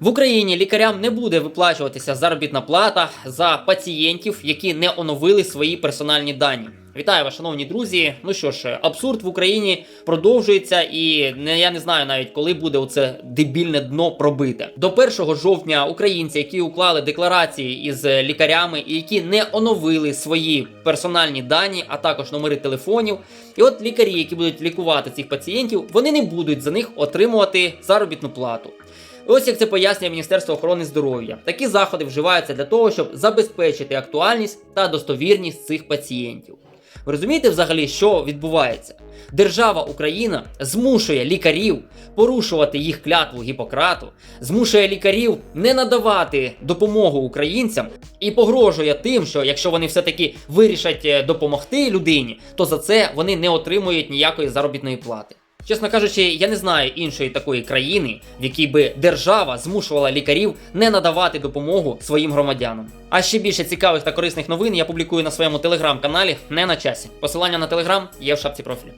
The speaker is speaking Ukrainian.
В Україні лікарям не буде виплачуватися заробітна плата за пацієнтів, які не оновили свої персональні дані. Вітаю вас, шановні друзі. Ну що ж, абсурд в Україні продовжується, і не я не знаю навіть коли буде оце дебільне дно пробите. До 1 жовтня українці, які уклали декларації із лікарями і які не оновили свої персональні дані, а також номери телефонів. І от лікарі, які будуть лікувати цих пацієнтів, вони не будуть за них отримувати заробітну плату. Ось як це пояснює Міністерство охорони здоров'я. Такі заходи вживаються для того, щоб забезпечити актуальність та достовірність цих пацієнтів. Ви розумієте взагалі, що відбувається? Держава Україна змушує лікарів порушувати їх клятву Гіппократу, змушує лікарів не надавати допомогу українцям і погрожує тим, що якщо вони все-таки вирішать е, допомогти людині, то за це вони не отримують ніякої заробітної плати. Чесно кажучи, я не знаю іншої такої країни, в якій би держава змушувала лікарів не надавати допомогу своїм громадянам. А ще більше цікавих та корисних новин я публікую на своєму телеграм-каналі не на часі. Посилання на телеграм є в шапці профілю.